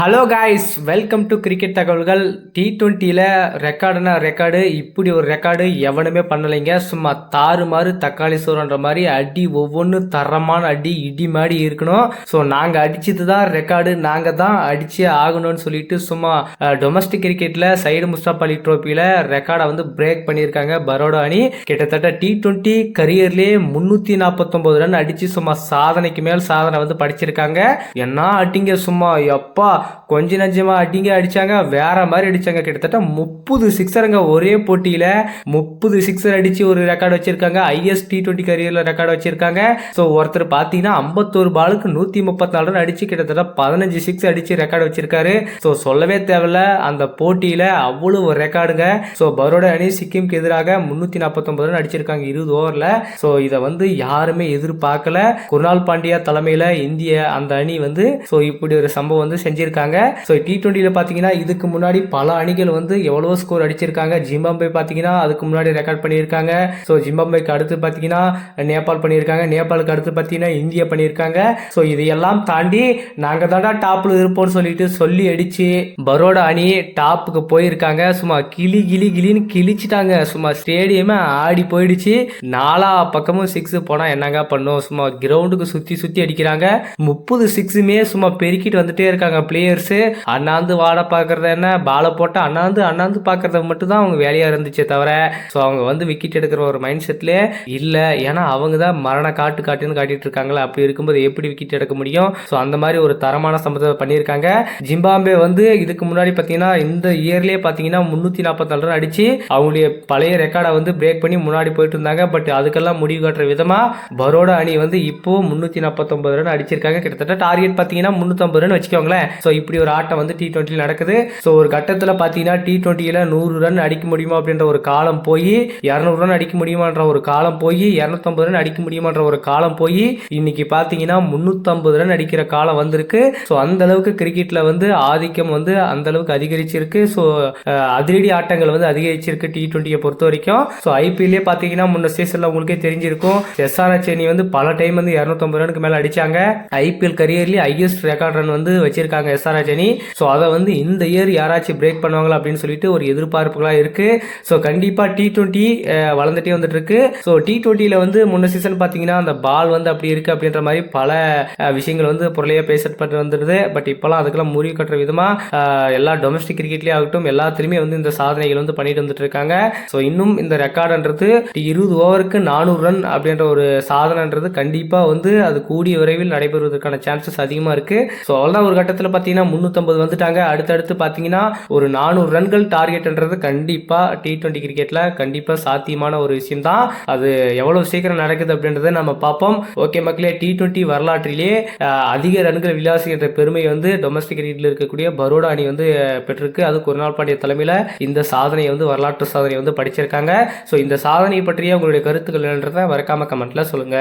Hello guys welcome to cricket தகவல்கள் T டுவெண்ட்டியில் ரெக்கார்டுனா ரெக்கார்டு இப்படி ஒரு ரெக்கார்டு எவனுமே பண்ணலைங்க. சும்மா தாறுமாறு தக்காளி சோறுன்ற மாதிரி அடி ஒவ்வொன்றும் தரமான அடி இடி மாடி இருக்கணும். ஸோ நாங்கள் அடிச்சது தான் ரெக்கார்டு நாங்கள் தான் அடிச்சே ஆகணும்னு சொல்லிட்டு சும்மா டொமஸ்டிக் கிரிக்கெட்டில் சைடு முஸ்தாப் அலி ட்ரோஃபியில் ரெக்கார்டை வந்து பிரேக் பண்ணியிருக்காங்க பரோடா அணி. கிட்டத்தட்ட டி டுவெண்ட்டி கரியர்லேயே முந்நூற்றி நாற்பத்தொம்போது ரன் அடித்து சும்மா சாதனைக்கு மேல் சாதனை வந்து படிச்சிருக்காங்க. என்ன அட்டிங்க சும்மா எப்பா கொஞ்ச நஞ்சமா அடிங்க அடிச்சாங்க வேற மாதிரி அடிச்சாங்க. கிட்டத்தட்ட முப்பது சிக்ஸருங்க ஒரே போட்டியில முப்பது சிக்ஸர் அடிச்சு ஒரு ரெக்கார்டு வச்சிருக்காங்க. ஐஎஸ் டி டுவெண்ட்டி கரியர்ல ரெக்கார்டு வச்சிருக்காங்க. ஸோ ஒருத்தர் பார்த்தீங்கன்னா ஐம்பத்தோரு பாலுக்கு நூத்தி முப்பத்தி நாலு ரன் அடிச்சு கிட்டத்தட்ட பதினஞ்சு சிக்ஸ் அடிச்சு ரெக்கார்டு வச்சிருக்காரு. ஸோ சொல்லவே தேவையில்ல. அந்த போட்டியில அவ்வளவு ஒரு ரெக்கார்டுங்க ஸோ பரோடா அணி சிக்கிம்க்கு எதிராக முன்னூத்தி நாற்பத்தொன்பது ரன் அடிச்சிருக்காங்க இருபது ஓவர்ல ஸோ இதை வந்து யாருமே எதிர்பார்க்கல. குருணால் பாண்டியா தலைமையில இந்திய அந்த அணி வந்து ஸோ இப்படி ஒரு சம்பவம் வந்து செஞ்சிருக்காங்க. ஸோ டி டுவெண்ட்டியில் பார்த்தீங்கன்னா இதுக்கு முன்னாடி பல அணிகள் வந்து எவ்வளோ ஸ்கோர் அடிச்சிருக்காங்க. ஜிம்பாம்பே பார்த்தீங்கன்னா அதுக்கு முன்னாடி ரெக்கார்ட் பண்ணியிருக்காங்க. ஸோ ஜிம்பாம்பேக்கு அடுத்து பார்த்தீங்கன்னா நேபாள் பண்ணியிருக்காங்க. நேபாளுக்கு அடுத்து பார்த்தீங்கன்னா இந்தியா பண்ணியிருக்காங்க. ஸோ இதையெல்லாம் தாண்டி நாங்கள் தாண்டா டாப்பில் இருப்போம்னு சொல்லிட்டு சொல்லி அடிச்சு பரோடா அணி டாப்புக்கு போயிருக்காங்க. சும்மா கிளி கிளி கிளின்னு கிழிச்சிட்டாங்க. சும்மா ஸ்டேடியமே ஆடி போயிடுச்சு. நாலா பக்கமும் சிக்ஸ் போனால் என்னங்க பண்ணும்? சும்மா கிரவுண்டுக்கு சுற்றி சுற்றி அடிக்கிறாங்க. முப்பது சிக்ஸுமே சும்மா பெருக்கிட்டு வந்துட்டே இருக்காங்க. பிளேயர்ஸு அண்ணாந்து வாட பார்க்கறத என்ன? பாலை போட்டு அண்ணாந்து அண்ணாந்து பார்க்கறத மட்டும் தான் அவங்க வேலையாக இருந்துச்சே தவிர ஸோ அவங்க வந்து விக்கெட் எடுக்கிற ஒரு மைண்ட் செட்லேயே இல்லை. ஏன்னா அவங்க தான் மரண காட்டு காட்டுன்னு காட்டிட்டு இருக்காங்களா. அப்படி இருக்கும்போது எப்படி விக்கெட் எடுக்க முடியும்? ஸோ அந்த மாதிரி ஒரு தரமான சம்பவத்தை பண்ணியிருக்காங்க. ஜிம்பாம்பே வந்து இதுக்கு முன்னாடி பார்த்தீங்கன்னா இந்த இயர்லேயே பார்த்தீங்கன்னா முந்நூற்றி நாற்பத்தாலு ரன் அடித்து அவங்களுடைய பழைய ரெக்கார்டை வந்து பிரேக் பண்ணி முன்னாடி போயிட்டு இருந்தாங்க. பட் அதுக்கெல்லாம் முடிவு காட்டுற விதமாக பரோடா அணி வந்து இப்போ முந்நூற்றி நாற்பத்தொம்பது ரன் அடிச்சிருக்காங்க. கிட்டத்தட்ட டார்கெட் பார்த்தீங்கன்னா முந்நூற்றம்பது ரன் வச்சுக்கோங்களேன். ஸோ ஸோ இப்படி ஒரு ஆட்டம் வந்து டி டுவெண்ட்டியில் நடக்குது. ஸோ ஒரு கட்டத்தில் பார்த்தீங்கன்னா டி டுவெண்ட்டியில் நூறு ரன் அடிக்க முடியுமா அப்படின்ற ஒரு காலம் போய் இரநூறு ரன் அடிக்க முடியுமான்ற ஒரு காலம் போய் இரநூத்தம்பது ரன் அடிக்க முடியுமான்ற ஒரு காலம் போய் இன்னைக்கு பார்த்தீங்கன்னா முந்நூற்றம்பது ரன் அடிக்கிற காலம் வந்திருக்கு. ஸோ அந்த அளவுக்கு கிரிக்கெட்டில் வந்து ஆதிக்கம் வந்து அந்த அளவுக்கு அதிகரிச்சிருக்கு. ஸோ அதிரடி ஆட்டங்கள் வந்து அதிகரிச்சிருக்கு டி டுவெண்ட்டியை பொறுத்த வரைக்கும். ஸோ ஐபிஎல்லே பார்த்தீங்கன்னா முன்ன சீசனில் உங்களுக்கே தெரிஞ்சிருக்கும். எஸ்ஆர் அணி வந்து பல டைம் வந்து இரநூத்தம்பது ரனுக்கு மேலே அடிச்சாங்க. ஐபிஎல் கரியர்லேயே ஹையஸ்ட் ரெக்கார்ட் ரன் வந்து வச்சிருக்காங்க எஸ்ஆர்எச் அணி ஸோ அதை வந்து இந்த இயர் யாராச்சும் பிரேக் பண்ணுவாங்களா அப்படின்னு சொல்லிட்டு ஒரு எதிர்பார்ப்புகளாக இருக்கு. ஸோ கண்டிப்பாக டி ட்வெண்ட்டி வளர்ந்துட்டே வந்துட்டு இருக்கு ஸோ டி டுவெண்ட்டியில் வந்து முன்ன சீசன் பார்த்தீங்கன்னா அந்த பால் வந்து அப்படி இருக்கு அப்படின்ற மாதிரி பல விஷயங்கள் வந்து பொருளையாக பேசப்பட்டு வந்துடுது பட் இப்போலாம் அதுக்கெல்லாம் முறிவு கட்டுற விதமாக எல்லா டொமஸ்டிக் கிரிக்கெட்லேயே ஆகட்டும் எல்லாத்துலேயுமே வந்து இந்த சாதனைகள் வந்து பண்ணிட்டு வந்துட்டு இருக்காங்க. ஸோ இன்னும் இந்த ரெக்கார்டுன்றது இருபது ஓவருக்கு நானூறு ரன் அப்படின்ற ஒரு சாதனைன்றது கண்டிப்பாக வந்து அது கூடிய விரைவில் நடைபெறுவதற்கான சான்சஸ் அதிகமாக இருக்கு. ஸோ அவ்வளோதான் ஒரு கட்டத்தில் பார்த்தீங்கன்னா பார்த்தீங்கன்னா முந்நூற்றம்பது வந்துட்டாங்க. அடுத்தடுத்து பார்த்தீங்கன்னா ஒரு நானூறு ரன்கள் டார்கெட்ன்றது கண்டிப்பாக டி ட்வெண்ட்டி கிரிக்கெட்டில் கண்டிப்பாக சாத்தியமான ஒரு விஷயம் தான் அது எவ்வளோ சீக்கிரம் நடக்குது அப்படின்றத நம்ம பார்ப்போம். ஓகே மக்களே டி டுவெண்ட்டி வரலாற்றிலேயே அதிக ரன்கள் விளாசுகின்ற பெருமை வந்து டொமஸ்டிக் கிரிக்கெட்டில் இருக்கக்கூடிய பரோடா அணி வந்து அஹ், பெற்றிருக்கு. அது குருநாள் பாண்டிய தலைமையில் இந்த சாதனையை வந்து வரலாற்று சாதனையை வந்து படிச்சிருக்காங்க. ஸோ இந்த சாதனை பற்றிய உங்களுடைய கருத்துக்கள் என்னன்றதை மறக்காம கமெண்ட்ல சொல்லுங்க.